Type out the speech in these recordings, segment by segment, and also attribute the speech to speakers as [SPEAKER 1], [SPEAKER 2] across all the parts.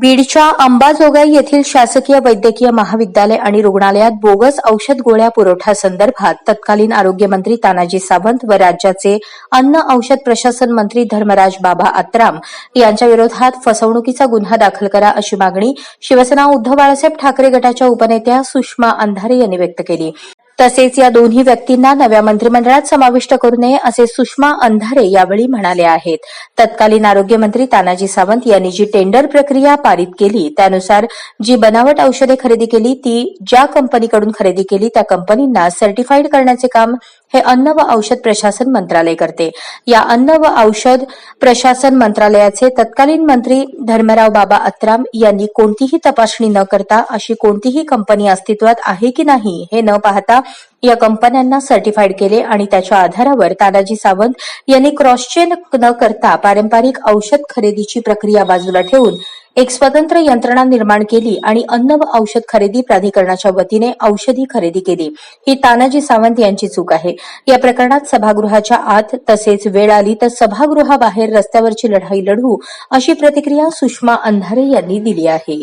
[SPEAKER 1] बीडच्या अंबाजोगाई येथील शासकीय वैद्यकीय महाविद्यालय आणि रुग्णालयात बोगस औषध गोळ्या पुरवठा संदर्भात तत्कालीन आरोग्यमंत्री तानाजी सावंत व राज्याचे अन्न औषध प्रशासन मंत्री धर्मराज बाबा आत्राम यांच्या विरोधात फसवणुकीचा गुन्हा दाखल करा अशी मागणी शिवसेना उद्धव बाळासाहेब ठाकरे गटाच्या उपनेत्या सुषमा अंधारे यांनी व्यक्त केली. तसेच या दोन्ही व्यक्तींना नव्या मंत्रिमंडळात समाविष्ट करू नये असे सुषमा अंधारे यावेळी म्हणाले आहेत. तत्कालीन आरोग्यमंत्री तानाजी सावंत यांनी जी टेंडर प्रक्रिया पारित केली त्यानुसार जी बनावट औषधे खरेदी केली ती ज्या कंपनीकडून खरेदी केली त्या कंपनींना सर्टिफाईड करण्याचे काम हे अन्न व औषध प्रशासन मंत्रालय करते. या अन्न व औषध प्रशासन मंत्रालयाचे तत्कालीन मंत्री धर्मराव बाबा अत्राम यांनी कोणतीही तपासणी न करता अशी कोणतीही कंपनी अस्तित्वात आहे की नाही हे न पाहता या कंपन्यांना सर्टिफाईड केले आणि त्याच्या आधारावर तानाजी सावंत यांनी क्रॉस चेक न करता पारंपरिक औषध खरेदीची प्रक्रिया बाजूला ठेवून एक स्वतंत्र यंत्रणा निर्माण केली आणि अन्न व औषध खरेदी प्राधिकरणाच्या वतीने औषधी खरेदी केली. ही तानाजी सावंत यांची चूक आहे. या प्रकरणात सभागृहाच्या आत तसेच वेळ आली तर सभागृहाबाहेर रस्त्यावरची लढाई लढवू अशी प्रतिक्रिया सुषमा अंधारे यांनी दिली आहे.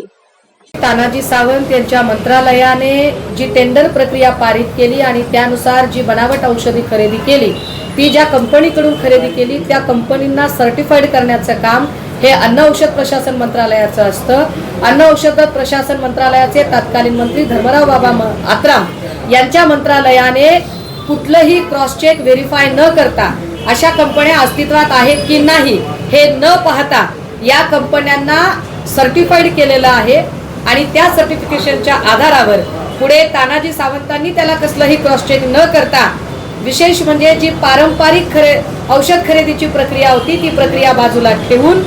[SPEAKER 2] तानाजी सावंत यांच्या मंत्रालयाने जी टेंडर प्रक्रिया पारित केली आणि त्यानुसार जी बनावट औषधी खरेदी केली ती ज्या कंपनीकडून खरेदी केली त्या कंपनींना सर्टिफाईड करण्याचं काम हे अन्न औषध प्रशासन मंत्रालयाचं असतं. अन्न औषध प्रशासन मंत्रालयाचे तत्कालीन मंत्री धर्मराव बाबा आत्राम यांच्या मंत्रालयाने कुठलंही क्रॉस चेक व्हेरीफाय न करता अशा कंपन्या अस्तित्वात आहेत की नाही हे न पाहता या कंपन्यांना सर्टिफाईड केलेलं आहे आणि त्या सर्टिफिकेशनच्या आधारावर पुढे तानाजी सावंतांनी त्याला कसलंही क्रॉस चेक न करता विशेष म्हणजे जी पारंपरिक खरे औषध खरेदीची प्रक्रिया होती ती प्रक्रिया बाजूला ठेवून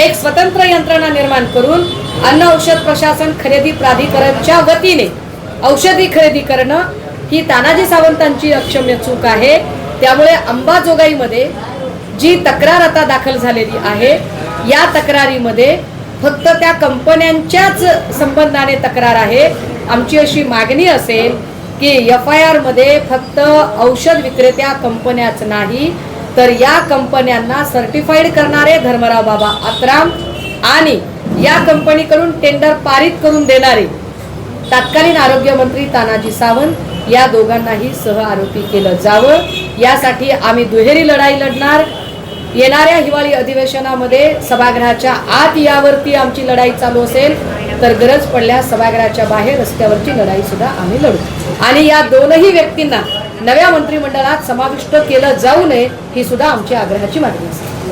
[SPEAKER 2] एक स्वतंत्र यंत्रणा निर्माण करून अन्न औषध प्रशासन खरेदी प्राधिकरणच्या वतीने औषधी खरेदी करणं ही तानाजी सावंतांची अक्षम्य चूक आहे. त्यामुळे अंबाजोगाईमध्ये जी तक्रार आता दाखल झालेली आहे या तक्रारीमध्ये फक्त त्या कंपन्यांच्याच संबंधाने तक्रार आहे. आमची अशी मागणी असेल की एफ आय आरमध्ये फक्त औषध विक्रेत्या कंपन्याच नाही तर या कंपन्यांना सर्टिफाईड करणारे धर्मराव बाबा आत्राम आणि या कंपनीकडून टेंडर पारित करून देणारे तत्कालीन आरोग्यमंत्री तानाजी सावंत या दोघांनाही सह आरोपी केलं जावं. यासाठी आम्ही दुहेरी लढाई लढणार. येणाऱ्या हिवाळी अधिवेशनामध्ये सभागृहाच्या आत यावरती आमची लढाई चालू असेल तर गरज पडल्यास सभागृहाच्या बाहेर रस्त्यावरची लढाई सुद्धा आम्ही लढू. आणि या दोनही व्यक्तींना नव्या मंत्रिमंडळात समाविष्ट केलं जाऊ नये ही सुद्धा आमची आग्रहाची मागणी असते.